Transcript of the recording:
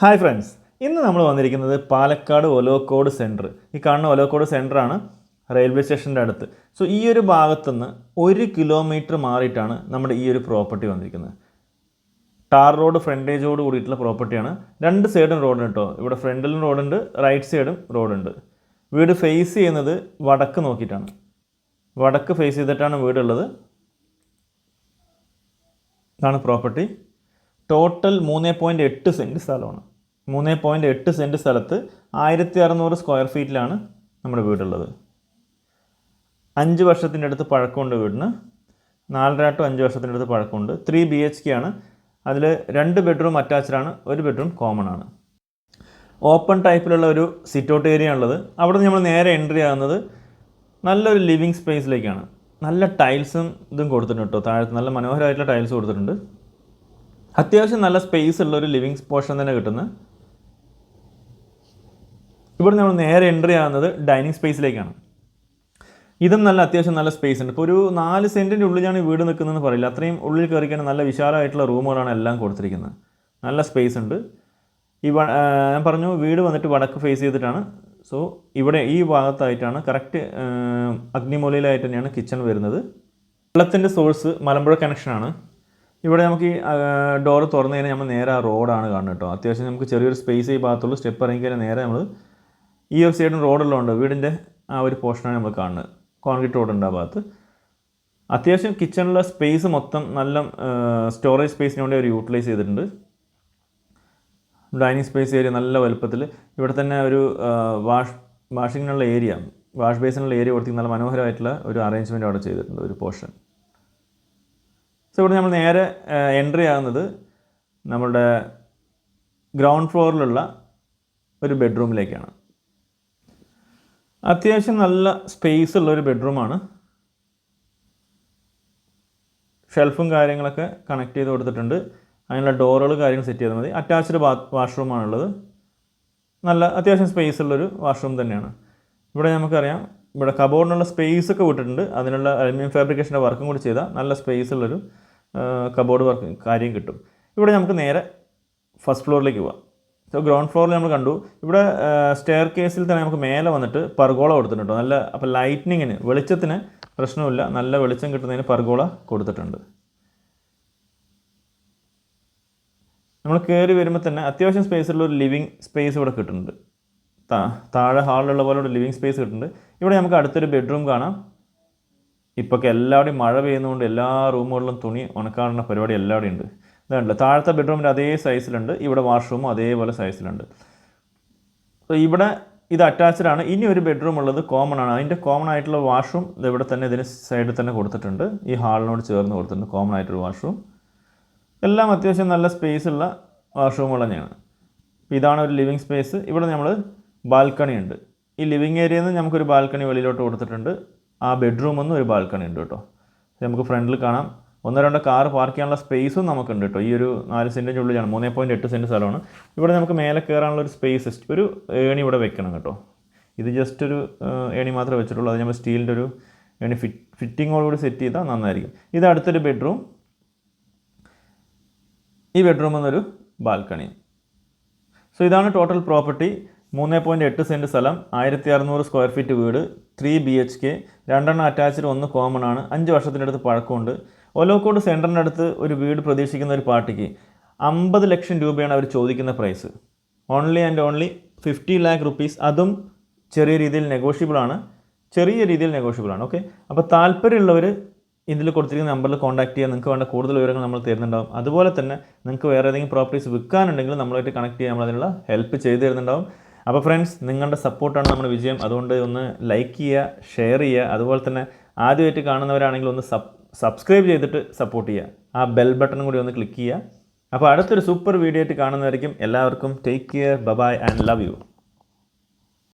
Hi friends ഇന്ന് നമ്മൾ വന്നിരിക്കുന്നത് പാലക്കാട് ഒലോക്കോട് സെന്റർ ഈ കാണുന്ന ഒലോക്കോട് സെന്ററാണ് റെയിൽവേ സ്റ്റേഷന്റെ അടുത്ത്. സോ ഈ ഒരു ഭാഗത്തുനിന്ന് ഒരു കിലോമീറ്റർ മാറിയിട്ടാണ് നമ്മുടെ ഈ ഒരു പ്രോപ്പർട്ടി വന്നിരിക്കുന്നത്. ടാർ റോഡ് ഫ്രണ്ടേജോട് കൂടിയിട്ടുള്ള പ്രോപ്പർട്ടിയാണ് രണ്ട് സൈഡും റോഡ് കേട്ടോ ഇവിടെ ഫ്രണ്ടിലും റോഡുണ്ട് റൈറ്റ് സൈഡും റോഡുണ്ട് വീട് ഫേസ് ചെയ്യുന്നത് വടക്ക് നോക്കിയിട്ടാണ്. വടക്ക് ഫേസ് ചെയ്തിട്ടാണ് വീടുള്ളത്. ഇതാണ് പ്രോപ്പർട്ടി ടോട്ടൽ മൂന്ന് പോയിന്റ് എട്ട് സെന്റ് സ്ഥലമാണ്. മൂന്ന് പോയിന്റ് എട്ട് സെന്റ് സ്ഥലത്ത് ആയിരത്തി അറുന്നൂറ് സ്ക്വയർ ഫീറ്റിലാണ് നമ്മുടെ വീടുള്ളത്. അഞ്ച് വർഷത്തിന്റെ അടുത്ത് പഴക്കമുണ്ട് വീടിന്. നാലര ടു അഞ്ച് വർഷത്തിന്റെ അടുത്ത് പഴക്കമുണ്ട്. ത്രീ ബി എച്ച് കെ ആണ്. അതിൽ രണ്ട് ബെഡ്റൂം അറ്റാച്ച്ഡാണ് ഒരു ബെഡ്റൂം കോമൺ ആണ്. ഓപ്പൺ ടൈപ്പിലുള്ള ഒരു സിറ്റ് ഔട്ട് ഏരിയ ഉള്ളത്. അവിടെ നമ്മൾ നേരെ എൻട്രി ആകുന്നത് നല്ലൊരു ലിവിങ് സ്പേസിലേക്കാണ് നല്ല ടൈൽസും ഇതും കൊടുത്തിട്ടുണ്ട് കേട്ടോ. താഴത്ത് നല്ല മനോഹരമായിട്ടുള്ള ടൈൽസ് കൊടുത്തിട്ടുണ്ട്. അത്യാവശ്യം നല്ല സ്പേസ് ഉള്ള ഒരു ലിവിങ് പോർഷൻ തന്നെ കിട്ടുന്നത് ഇവിടെ നമ്മൾ നേരെ എൻട്രി ആകുന്നത് ഡൈനിങ് സ്പേസിലേക്കാണ് ഇതും നല്ല അത്യാവശ്യം നല്ല സ്പേസ് ഉണ്ട്. ഇപ്പോൾ ഒരു നാല് സെന്റിന്റെ ഉള്ളിലാണ് വീട് നിൽക്കുന്നതെന്ന് പറയില്ല. അത്രയും ഉള്ളിൽ കയറിക്കാൻ നല്ല വിശാലമായിട്ടുള്ള റൂമുകളാണ് എല്ലാം കൊടുത്തിരിക്കുന്നത്. നല്ല സ്പേസ് ഉണ്ട്. ഈ ഞാൻ പറഞ്ഞു വീട് വന്നിട്ട് വടക്ക് ഫേസ് ചെയ്തിട്ടാണ്. സോ ഇവിടെ ഈ ഭാഗത്തായിട്ടാണ് കറക്റ്റ് അഗ്നിമൂലയിലായിട്ട് തന്നെയാണ് കിച്ചൺ വരുന്നത്. വെള്ളത്തിന്റെ സോഴ്സ് മലമ്പുഴ കണക്ഷനാണ് ഇവിടെ നമുക്ക് ഈ ഡോർ തുറന്നു കഴിഞ്ഞാൽ നമ്മൾ നേരെ ആ റോഡാണ് കാണുന്നത് കേട്ടോ. അത്യാവശ്യം നമുക്ക് ചെറിയൊരു സ്പേസ് ഈ ഭാഗത്തുള്ളൂ. സ്റ്റെപ്പ് ഇറങ്ങി കഴിഞ്ഞാൽ നേരെ നമ്മൾ ഈ ഒരു സൈഡിൽ ഉണ്ട്. വീടിന്റെ ആ ഒരു പോർഷനാണ് നമ്മൾ കാണുന്നത്. കോൺക്രീറ്റ് റോഡുണ്ട് ആ ഭാഗത്ത്. അത്യാവശ്യം കിച്ചണിലെ സ്പേസ് മൊത്തം നല്ല സ്റ്റോറേജ് സ്പേസിന് വേണ്ടി അവർ യൂട്ടിലൈസ് ചെയ്തിട്ടുണ്ട്. ഡൈനിങ് സ്പേസ് ഏരിയ നല്ല വലുപ്പത്തിൽ ഇവിടെ തന്നെ ഒരു വാഷ് വാഷിങ്ങിനുള്ള ഏരിയ വാഷ് ബേസിനുള്ള ഏരിയ കൊടുത്തി നല്ല മനോഹരമായിട്ടുള്ള ഒരു അറേഞ്ച്മെന്റ് അവിടെ ചെയ്തിട്ടുണ്ട് ഒരു പോർഷൻ സോ ഇവിടെ നമ്മൾ നേരെ എൻട്രി ആകുന്നത് നമ്മുടെ ഗ്രൗണ്ട് ഫ്ലോറിലുള്ള ഒരു ബെഡ്റൂമിലേക്കാണ് അത്യാവശ്യം നല്ല സ്പേസ് ഉള്ള ഒരു ബെഡ്റൂമാണ് ഷെൽഫും കാര്യങ്ങളൊക്കെ കണക്ട് ചെയ്ത് കൊടുത്തിട്ടുണ്ട്. അതിനുള്ള ഡോറുകൾ കാര്യങ്ങൾ സെറ്റ് ചെയ്താൽ മതി. അറ്റാച്ച്ഡ് ബാത്ത് വാഷ്റൂമാണുള്ളത് നല്ല അത്യാവശ്യം സ്പേസ് ഉള്ളൊരു വാഷ്റൂം തന്നെയാണ്. ഇവിടെ നമുക്കറിയാം ഇവിടെ കബോർഡിനുള്ള സ്പേസ് ഒക്കെ വിട്ടിട്ടുണ്ട്. അതിനുള്ള അലുമിനിയം ഫാബ്രിക്കേഷന്റെ വർക്കും കൂടി ചെയ്താൽ നല്ല സ്പേസ് ഉള്ളൊരു കബോർഡ് വർക്ക് കാര്യം കിട്ടും. ഇവിടെ നമുക്ക് നേരെ ഫസ്റ്റ് ഫ്ലോറിലേക്ക് പോവാം. സോ ഗ്രൗണ്ട് ഫ്ലോറിൽ നമ്മൾ കണ്ടു. ഇവിടെ സ്റ്റെയർ കേസിൽ തന്നെ നമുക്ക് മേലെ വന്നിട്ട് പർഗോള കൊടുത്തിട്ടുണ്ട് നല്ല അപ്പോൾ ലൈറ്റ്നിങ്ങിന് വെളിച്ചത്തിന് പ്രശ്നമില്ല. നല്ല വെളിച്ചം കിട്ടുന്നതിന് പർഗോള കൊടുത്തിട്ടുണ്ട്. നമ്മൾ കയറി വരുമ്പോൾ തന്നെ അത്യാവശ്യം സ്പേസുള്ള ഒരു ലിവിങ് സ്പേസ് ഇവിടെ കിട്ടുന്നുണ്ട്. താഴെ ഹാളിലുള്ള പോലെ ഒരു ലിവിങ് സ്പേസ് കിട്ടുന്നുണ്ട്. ഇവിടെ നമുക്ക് അടുത്തൊരു ബെഡ്റൂം കാണാം. ഇപ്പോൾ എല്ലാവിടെയും മഴ പെയ്യുന്നതുകൊണ്ട് എല്ലാ റൂമുകളിലും തുണി ഉണക്കാനുള്ള പരിപാടി എല്ലാവിടെയും ഉണ്ട്. ഇതുണ്ട് താഴത്തെ ബെഡ്റൂമിന്റെ അതേ സൈസിലുണ്ട് ഇവിടെ വാഷ്റൂമും അതേപോലെ സൈസിലുണ്ട്. ഇവിടെ ഇത് അറ്റാച്ച്ഡ് ആണ്. ഇനി ഒരു ബെഡ്റൂം ഉള്ളത് കോമൺ ആണ്. അതിന്റെ കോമൺ ആയിട്ടുള്ള വാഷ്റൂം ഇവിടെ തന്നെ ഇതിന് സൈഡിൽ തന്നെ കൊടുത്തിട്ടുണ്ട്. ഈ ഹാളിനോട് ചേർന്ന് കൊടുത്തിട്ടുണ്ട് കോമൺ ആയിട്ടൊരു വാഷ്റൂം. എല്ലാം അത്യാവശ്യം നല്ല സ്പേസ് ഉള്ള വാഷ്റൂമുകൾ തന്നെയാണ്. ഇതാണ് ഒരു ലിവിങ് സ്പേസ് ഇവിടെ നമ്മൾ ബാൽക്കണി ഉണ്ട് ഈ ലിവിങ് ഏരിയയിൽ നിന്ന് നമുക്കൊരു ബാൽക്കണി വെളിയിലോട്ട് കൊടുത്തിട്ടുണ്ട്. ആ ബെഡ്റൂം ഒന്നും ഒരു ബാൽക്കണി ഉണ്ട് കേട്ടോ. നമുക്ക് ഫ്രണ്ടിൽ കാണാം. ഒന്നോ രണ്ടോ കാർ പാർക്ക് ചെയ്യാനുള്ള സ്പേസും നമുക്കുണ്ട് കേട്ടോ. ഈ ഒരു നാല് സെന്റിന്റെ ഉള്ളിലാണ്. മൂന്നേ പോയിന്റ് എട്ട് സെന്റ് സ്ഥലമാണ്. ഇവിടെ നമുക്ക് മേലെ കയറാനുള്ള ഒരു സ്പേസ് ഒരു ഏണി ഇവിടെ വെക്കണം കേട്ടോ. ഇത് ജസ്റ്റ് ഒരു ഏണി മാത്രമേ വെച്ചിട്ടുള്ളൂ. അത് നമ്മൾ സ്റ്റീലിന്റെ ഒരു ഏണി ഫിറ്റ് ഫിറ്റിങ്ങോടുകൂടി സെറ്റ് ചെയ്താൽ നന്നായിരിക്കും. ഇത് അടുത്തൊരു ബെഡ്റൂം ഈ ബെഡ്റൂം എന്നൊരു ബാൽക്കണി സോ ഇതാണ് ടോട്ടൽ പ്രോപ്പർട്ടി മൂന്ന് പോയിന്റ് എട്ട് സെന്റ് സ്ഥലം ആയിരത്തി അറുന്നൂറ് സ്ക്വയർ ഫീറ്റ് വീട് ത്രീ ബി എച്ച് കെ രണ്ടെണ്ണം അറ്റാച്ച്ഡ് ഒന്ന് കോമൺ ആണ് അഞ്ച് വർഷത്തിന്റെ അടുത്ത് പഴക്കമുണ്ട്. ഒലോക്കോട് സെന്ററിന്റെ അടുത്ത് ഒരു വീട് പ്രതീക്ഷിക്കുന്ന ഒരു പാർട്ടിക്ക് അമ്പത് ലക്ഷം രൂപയാണ് അവർ ചോദിക്കുന്ന price only and only fifty lakh rupees അതും ചെറിയ രീതിയിൽ നെഗോഷ്യബിൾ ആണ്. ചെറിയ രീതിയിൽ നെഗോഷ്യബിൾ ആണ്. ഓക്കെ അപ്പോൾ താല്പര്യമുള്ളവർ ഇതിൽ കൊടുത്തിരിക്കുന്ന നമ്പറിൽ കോൺടാക്ട് ചെയ്യാൻ നിങ്ങൾക്ക് വേണ്ട കൂടുതൽ വിവരങ്ങൾ നമ്മൾ തരുന്നുണ്ടാവും. അതുപോലെ തന്നെ നിങ്ങൾക്ക് വേറെ ഏതെങ്കിലും പ്രോപ്പർട്ടീസ് വിൽക്കാനുണ്ടെങ്കിൽ നമ്മളായിട്ട് കണക്ട് ചെയ്യാൻ നമ്മൾ അതിനുള്ള ഹെൽപ്പ് ചെയ്തു തരുന്നുണ്ടാവും. അപ്പോൾ ഫ്രണ്ട്സ് നിങ്ങളുടെ സപ്പോർട്ടാണ് നമ്മുടെ വിജയം. അതുകൊണ്ട് ഒന്ന് ലൈക്ക് ചെയ്യുക ഷെയർ ചെയ്യുക. അതുപോലെ തന്നെ ആദ്യമായിട്ട് കാണുന്നവരാണെങ്കിൽ ഒന്ന് സബ് സബ്സ്ക്രൈബ് ചെയ്തിട്ട് സപ്പോർട്ട് ചെയ്യുക. ആ ബെൽ ബട്ടൺ കൂടി ഒന്ന് ക്ലിക്ക് ചെയ്യുക. അപ്പോൾ അടുത്തൊരു സൂപ്പർ വീഡിയോ ആയിട്ട് കാണുന്നതായിരിക്കും എല്ലാവർക്കും take care bye bye and love you